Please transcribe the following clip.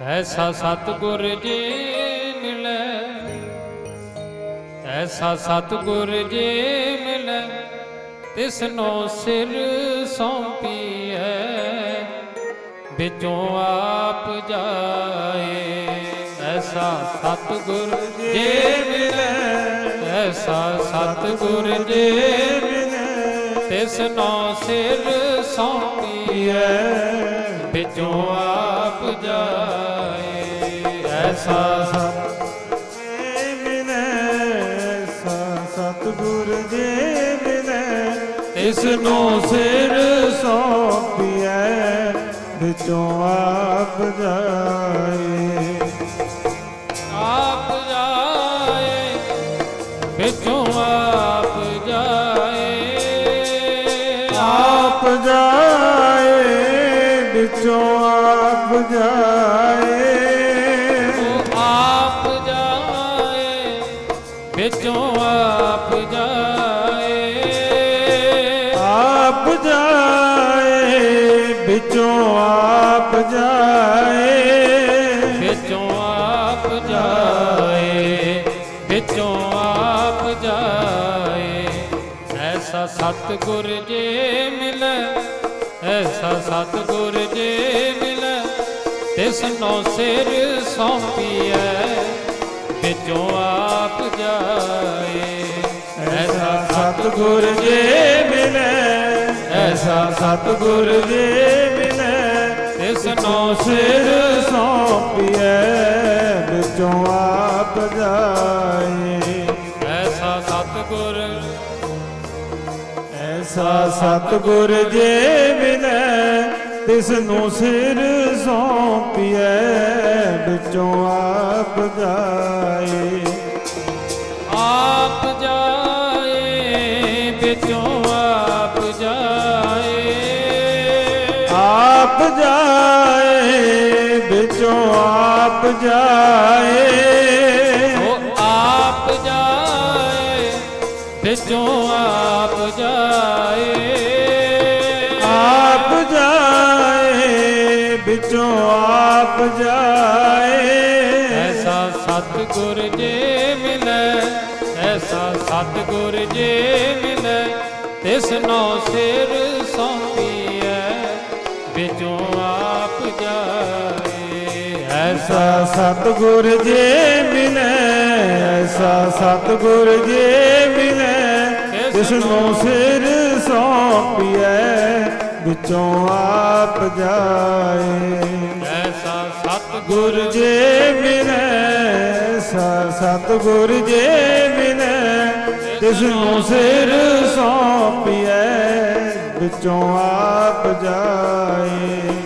ਐਸਾ ਸਤਿਗੁਰ ਜੇ ਮਿਲੈ। ਐਸਾ ਸਤਿਗੁਰ ਜੇ ਮਿਲੈ। ਤਿਸਨੋ ਸਿਰ ਸੌਂਪੀਐ। ਵਿੱਚੋਂ ਆਪ ਜਾਏ। ਐਸਾ ਸਤਿਗੁਰ ਜੇ ਮਿਲੈ। ਐਸਾ ਸਤਿਗੁਰ ਜੇ ਮਿਲੈ। ਤਿਸਨੋ ਸਿਰ ਸੌਂਪੀਐ ਵਿੱਚੋਂ ਆਪ ਜਾਏ। ਐਸਾ ਸਤ ਮਿਲੈ ਸਾ ਸਤਿਗੁਰ ਜੇ ਮਿਲੈ ਇਸ ਨੂੰ ਸਿਰ ਸੌਂਪੀਐ ਵਿੱਚੋਂ ਆਪ ਜਾਏ। ਆਪ ਜਾਏ, ਵਿੱਚੋਂ ਆਪ ਜਾਏ ਵਿੱਚੋਂ ਆਪ ਜਾਏ। ਉਹ ਆਪ ਜਾਏ ਵਿੱਚੋਂ ਆਪ ਜਾਏ। ਆਪ ਜਾਏ ਵਿੱਚੋਂ ਆਪ ਜਾਏ। ਵਿੱਚੋਂ ਆਪ ਜਾਏ ਵਿੱਚੋਂ ਐਸਾ ਸਤਿਗੁਰ ਜੇ ਮਿਲੈ, ਐਸਾ ਸਤਿਗੁਰ ਜੇ ਮਿਲੈ, ਤਿਸ ਨੋ ਸਿਰ ਸੌਂਪੀਐ, ਵਿੱਚੋਂ ਆਪ ਜਾਏ। ਐਸਾ ਸਤਿਗੁਰ ਜੇ ਮਿਲੈ, ਐਸਾ ਸਤਿਗੁਰ ਜੇ ਮਿਲੈ, ਤਿਸ ਨੋ ਸਿਰ ਸਿਰ ਸੌਂਪੀਐ, ਵਿੱਚੋਂ ਆਪ ਜਾਏ। ਐਸਾ ਸਤਿਗੁਰ ਐਸਾ ਸਤਿਗੁਰ ਜੇ ਮਿਲੈ ਤਿਸ ਨੂੰ ਸਿਰ ਸੌਂਪੀਐ ਵਿੱਚੋਂ ਆਪ ਜਾਏ। ਆਪ ਜਾਏ ਵਿੱਚੋਂ ਆਪ ਜਾਏ। ਆਪ ਜਾਏ ਵਿੱਚੋਂ ਆਪ ਜਾਏ। ਵਿੱਚੋਂ ਆਪ ਜਾਏ। ਆਪ ਜਾਏ ਵਿੱਚੋਂ ਆਪ ਜਾਏ। ਐਸਾ ਸਤਿਗੁਰ ਜੇ ਮਿਲੈ ਐਸਾ ਸਤਿਗੁਰ ਜੇ ਮਿਲੈ ਤਿਸ ਨੋ ਸਿਰ ਸੌਂਪੀਐ ਵਿੱਚੋਂ ਆਪ ਜਾਏ। ਐਸਾ ਐਸਾ ਸਤਿਗੁਰ ਜੇ ਮਿਲੈ ਐਸਾ ਸਤਿਗੁਰ ਜੇ ਮਿਲੈ ਤਿਸ ਨੂੰ ਸਿਰ ਸੌਂਪੀਐ ਵਿੱਚੋਂ ਆਪ ਜਾਏ। ਐਸਾ ਸਤਿਗੁਰ ਗੁਰ ਜੇ ਮਿਲੈ ਐਸਾ ਸਤਿਗੁਰ ਜੇ ਮਿਲੈ ਤਿਸ ਨੂੰ ਸਿਰ ਸੌਂਪੀਐ ਵਿੱਚੋਂ ਆਪ ਜਾਏ।